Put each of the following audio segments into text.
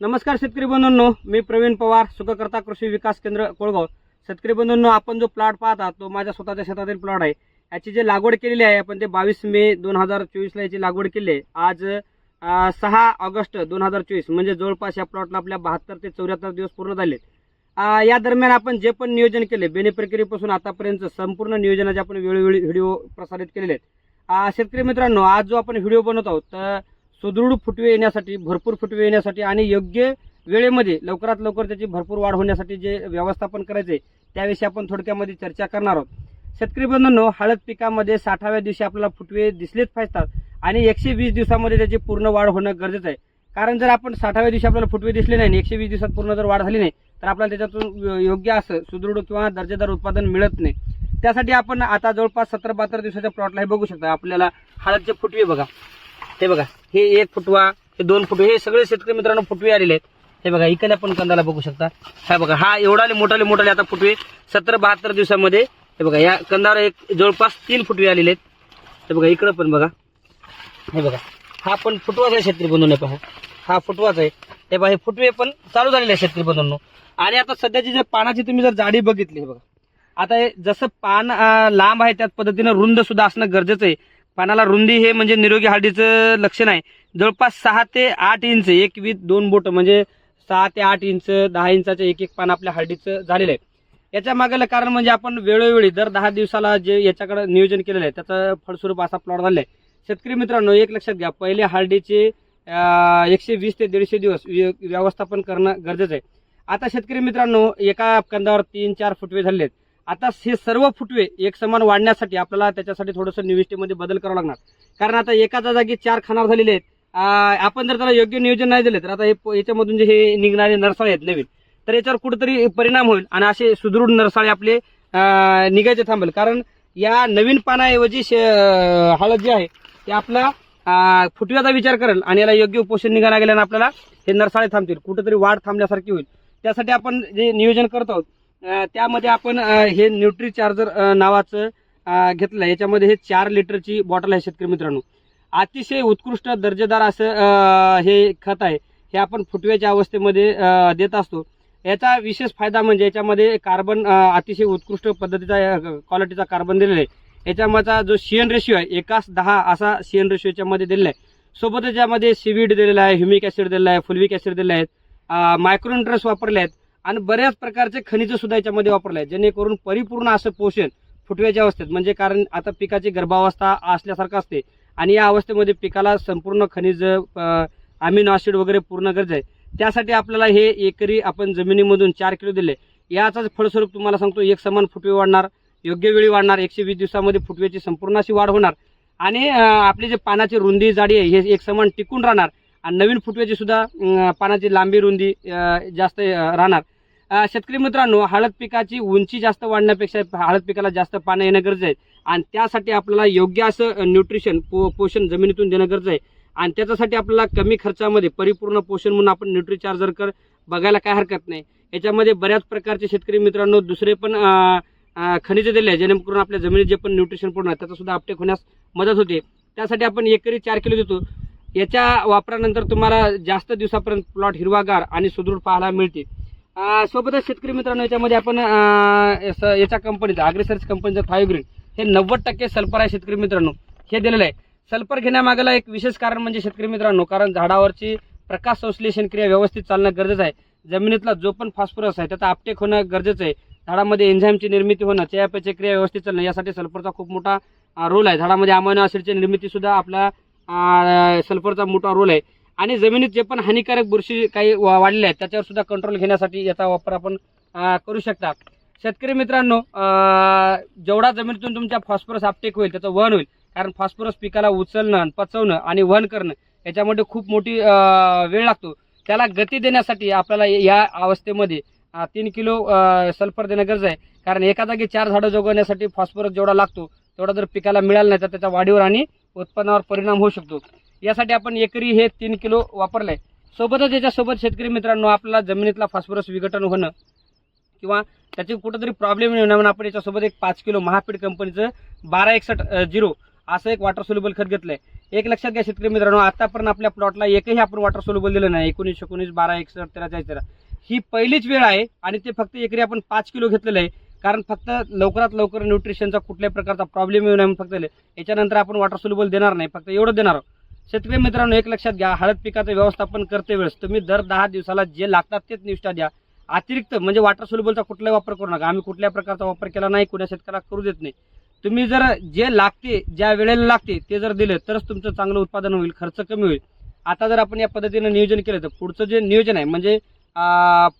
नमस्कार शेतकरी बंधूंनो मी प्रवीण पवार सुखकर्ता कृषी विकास केंद्र कोळगाव. शेतकरी बंधूंनो आपण जो प्लॉट पाहता तो माझ्या स्वतःच्या शेतातील प्लॉट आहे. याची जी लागवड केलेली आहे आपण ते बावीस मे दोन हजार चोवीसला याची लागवड केली आहे. आज सहा ऑगस्ट दोन हजार चोवीस म्हणजे जवळपास या प्लॉटला आपल्या बहात्तर ते चौऱ्याहत्तर दिवस पूर्ण झाले या दरम्यान आपण जे पण नियोजन केले बेने प्रक्रियेपासून आतापर्यंत संपूर्ण नियोजनाचे आपण वेळोवेळी व्हिडिओ प्रसारित केलेले आहेत. शेतकरी मित्रांनो आज जो आपण व्हिडिओ बनवत आहोत तर सुदृढ फुटवे येण्यासाठी भरपूर फुटवे येण्यासाठी आणि योग्य वेळेमध्ये लवकरात लवकर त्याची भरपूर वाढ होण्यासाठी जे व्यवस्थापन करायचे त्याविषयी आपण थोडक्यामध्ये चर्चा करणार आहोत. शेतकरी बंधूंनो हळद पिकामध्ये साठाव्या दिवशी आपल्याला फुटवे दिसलेच पाहिजेत आणि एकशे वीस दिवसामध्ये त्याची पूर्ण वाढ होणं गरजेचं आहे. कारण जर आपण साठाव्या दिवशी आपल्याला फुटवे दिसले नाही आणि एकशे वीस दिवसात पूर्ण जर वाढ झाली नाही तर आपल्याला त्याच्यातून योग्य असं सुदृढ किंवा दर्जेदार उत्पादन मिळत नाही. त्यासाठी आपण आता जवळपास सतरा बहात्तर दिवसाच्या प्लॉटला हे बघू शकता. आपल्याला हळदचे फुटवे बघा. हे बघा हे एक फुटवा हे दोन फुटवे हे सगळे शेतकरी मित्रांनो फुटवे आलेले आहेत. हे बघा इकडे आपण कंदाला बघू शकता. हा बघा हा एवढाले मोठाले मोठाले आता फुटवे सत्तर बहात्तर दिवसामध्ये. हे बघा या कंदावर एक जवळपास तीन फुटवे आलेले आहेत. हे बघा इकडं पण बघा. हे बघा हा पण फुटवाच आहे शेतकरी बंधूंनो पहा. हा फुटवाच आहे. हे बघा हे फुटवे पण चालू झालेले आहे शेतकरी बंधूंनो. आणि आता सध्याची जर पानाची तुम्ही जर जाडी बघितली हे बघा. आता हे जसं पान लांब आहे त्याच पद्धतीनं रुंद सुद्धा असणं गरजेचं आहे. पानाला रुंदी हे म्हणजे निरोगी हळदीचं लक्षण आहे. जवळपास सहा ते आठ इंच एक वीस दोन बोट म्हणजे सहा ते आठ इंच दहा इंचाचं एक एक पान आपल्या हळदीचं झालेलं आहे. याच्या मागेलं कारण म्हणजे आपण वेळोवेळी दर दहा दिवसाला जे याच्याकडे नियोजन केलेलं आहे त्याचं फळस्वरूप असा प्लॉट झालेला आहे. शेतकरी मित्रांनो एक लक्षात घ्या पहिले हळदीचे एकशे वीस ते दीडशे दिवस व्य- व्यवस्थापन करणं गरजेचं आहे. आता शेतकरी मित्रांनो एका कंदावर तीन चार फुटवे झालेले आहेत. आता हे सर्व फुटवे एक समान वाढण्यासाठी आपल्याला त्याच्यासाठी थोडंसं निविष्टीमध्ये बदल करावा लागणार. कारण आता एकाच्या जागी चार खाणार झालेले आहेत. आपण जर त्याला योग्य नियोजन नाही दिले तर आता हे याच्यामधून जे हे निघणारे नरसाळे आहेत नवीन तर याच्यावर कुठेतरी परिणाम होईल आणि असे सुदृढ नरसाळे आपले निघायचे थांबेल. कारण या नवीन पानाऐवजी हळद जी आहे ते आपला फुटव्याचा विचार करेल आणि याला योग्य उपोषण निघायला गेल्यानं आपल्याला हे नरसाळे थांबतील. कुठेतरी वाढ थांबल्यासारखी होईल. त्यासाठी आपण जे नियोजन करत आहोत त्यामध्ये आपण हे न्यूट्री चार्जर नावाचं घेतलं आहे. याच्यामध्ये हे चार लिटरची बॉटल आहे शेतकरी मित्रांनो. अतिशय उत्कृष्ट दर्जेदार असं हे खत आहे. हे आपण फुटव्याच्या अवस्थेमध्ये देत असतो. याचा विशेष फायदा म्हणजे याच्यामध्ये कार्बन अतिशय उत्कृष्ट पद्धतीचा क्वालिटीचा कार्बन दिलेला आहे. याच्यामधचा जो शियन रेशिओ आहे एकाच दहा असा शियन रेशिओ याच्यामध्ये दिलेला आहे. सोबत याच्यामध्ये सीवीड दिलेला आहे ह्युमिक ॲसिड दिलेला आहे फुलविक ॲसिड दिलेला आहे. मायक्रोन्युट्रस वापरले आहेत आणि बऱ्याच प्रकारचे खनिज सुद्धा याच्यामध्ये वापरले आहेत जेणेकरून परिपूर्ण असं पोषण फुटव्याच्या अवस्थेत म्हणजे कारण आता पिकाची गर्भावस्था असल्यासारखं असते आणि या अवस्थेमध्ये पिकाला संपूर्ण खनिज अमिनो ऍसिड वगैरे पूर्ण गरज आहे. त्यासाठी आपल्याला हे एकरी आपण जमिनीमधून चार किलो दिले. याचाच फळस्वरूप तुम्हाला सांगतो एक समान फुटवे वाढणार योग्य वेळी वाढणार एकशे वीस दिवसामध्ये फुटव्याची संपूर्ण अशी वाढ होणार. आणि आपली जे पानाची रुंदी जाडी आहे हे एक समान टिकून राहणार. आणि नवीन फुटव्याची सुद्धा पानाची लांबी रुंदी जास्त राहणार. शेतकरी मित्रांनो हळद पिकाची उंची जास्त वाढण्यापेक्षा हळद पिकाला जास्त पाणी येणं गरजेचं आहे. आणि त्यासाठी आपल्याला योग्य असं न्यूट्रिशन पो पोषण जमिनीतून देणं गरजेचं आहे. आणि त्याच्यासाठी आपल्याला कमी खर्चामध्ये परिपूर्ण पोषण म्हणून आपण न्यूट्रीचार्जर कर बघायला काय हरकत नाही. याच्यामध्ये बऱ्याच प्रकारचे शेतकरी मित्रांनो दुसरे पण खनिजं दिले आहे जेणेकरून आपल्या जमिनीत जे पण न्यूट्रिशन पूर्ण आहे त्याचा सुद्धा अपटेक होण्यास मदत होते. त्यासाठी आपण एकरी चार किलो देतो. याच्या वापरानंतर तुम्हाला जास्त दिवसापर्यंत प्लॉट हिरवागार आणि सुदृढ पाहायला मिळते सोबतच शेतकरी मित्रांनो याच्यामध्ये आपण याच्या कंपनीचा अग्रेसर्स कंपनीचं थायोग्रीन हे नव्वद टक्के सल्फर आहे शेतकरी मित्रांनो. हे दिलेलं आहे. सल्फर घेण्यामागेला एक विशेष कारण म्हणजे शेतकरी मित्रांनो कारण झाडावरची प्रकाश संश्लेषण क्रिया व्यवस्थित चालणं गरजेचं आहे. जमिनीतला जो पण फॉस्फरस आहे त्याचा आपटेक होणं गरजेचं आहे. झाडामध्ये एन्झाईमची निर्मिती होणं चयापचय क्रिया व्यवस्थित चालणं यासाठी सल्फरचा खूप मोठा रोल आहे. झाडामध्ये अमायनो ऍसिडची निर्मिती सुद्धा आपल्या सल्फरचा मोठा रोल आहे. आणि जमिनीत जे पण हानिकारक बुरशी काही वा- वाढलेले आहेत त्याच्यावर सुद्धा कंट्रोल घेण्यासाठी याचा वापर आपण करू शकता. शेतकरी मित्रांनो जेवढा जमिनीतून तुमच्या फॉस्फरस आपटेक होईल त्याचं वहन होईल. कारण फॉस्फरस पिकाला उचलणं पचवणं आणि वहन करणं याच्यामध्ये खूप मोठी वेळ लागतो. त्याला गती देण्यासाठी आपल्याला या अवस्थेमध्ये तीन किलो सल्फर देणं गरज आहे. कारण एका जागी चार झाडं जगवण्यासाठी फॉस्फरस जेवढा लागतो तेवढा जर पिकाला मिळाला नाही तर त्याच्या वाढीवर आणि उत्पन्नावर परिणाम होऊ शकतो. यासाठी आपण एकरी हे तीन किलो वापरलं आहे सोबतच याच्यासोबत शेतकरी मित्रांनो आपल्याला जमिनीतला फॉस्फरस विघटन होणं किंवा त्याची कुठंतरी प्रॉब्लेम येऊ नये म्हणून आपण याच्यासोबत एक पाच किलो महापीड कंपनीचं बारा एकसठ झिरो असं एक वॉटर सोल्युबल खत घेतलं आहे एक लक्षात घ्या शेतकरी मित्रांनो आतापर्यंत आपल्या प्लॉटला एकही आपण वॉटर सोल्युबल दिलं नाही. एकोणीस एकोणीस बारा एकसष्ट तेरा चाळीस तेरा ही पहिलीच वेळ आहे आणि ते फक्त एकरी आपण पाच किलो घेतलेलं आहे. कारण फक्त लवकरात लवकर न्यूट्रिशनचा कुठल्याही प्रकारचा प्रॉब्लेम येऊ नये म्हणून फक्त याच्यानंतर आपण वॉटर सोल्युबल देणार नाही फक्त एवढं देणार आहोत. शेतकरी मित्रांनो एक लक्षात घ्या हळद पिकाचं व्यवस्थापन करते वेळेस तुम्ही दर दहा दिवसाला जे लागतात तेच निष्ठा द्या. अतिरिक्त म्हणजे वॉटर सोल्युबलचा कुठलाही वापर करू नका. आम्ही कुठल्या प्रकारचा वापर केला नाही कुण्या शेतकऱ्याला करू देत नाही. तुम्ही जर जे लागते ज्या वेळेला लागते ते जर दिलं तरच तुमचं चांगलं उत्पादन होईल खर्च कमी होईल. आता जर आपण या पद्धतीनं नियोजन केलं तर पुढचं जे नियोजन आहे म्हणजे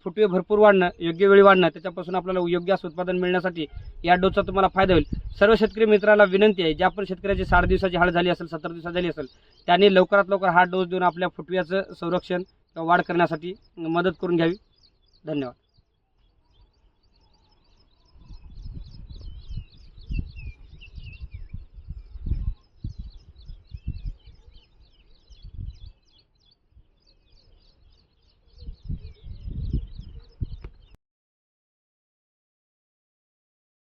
फुटवे भरपूर वाढणं योग्य वेळी वाढणं त्याच्यापासून आपल्याला योग्य असं उत्पादन मिळण्यासाठी या डोसचा तुम्हाला फायदा होईल. सर्व शेतकरी मित्राला विनंती आहे ज्या पण शेतकऱ्याची साठ दिवसाची हळ झाली असेल सत्तर दिवसात झाली असेल त्यांनी लवकरात लवकर हा डोस देऊन आपल्या फुटव्याचं संरक्षण वाढ करण्यासाठी मदत करून घ्यावी. धन्यवाद.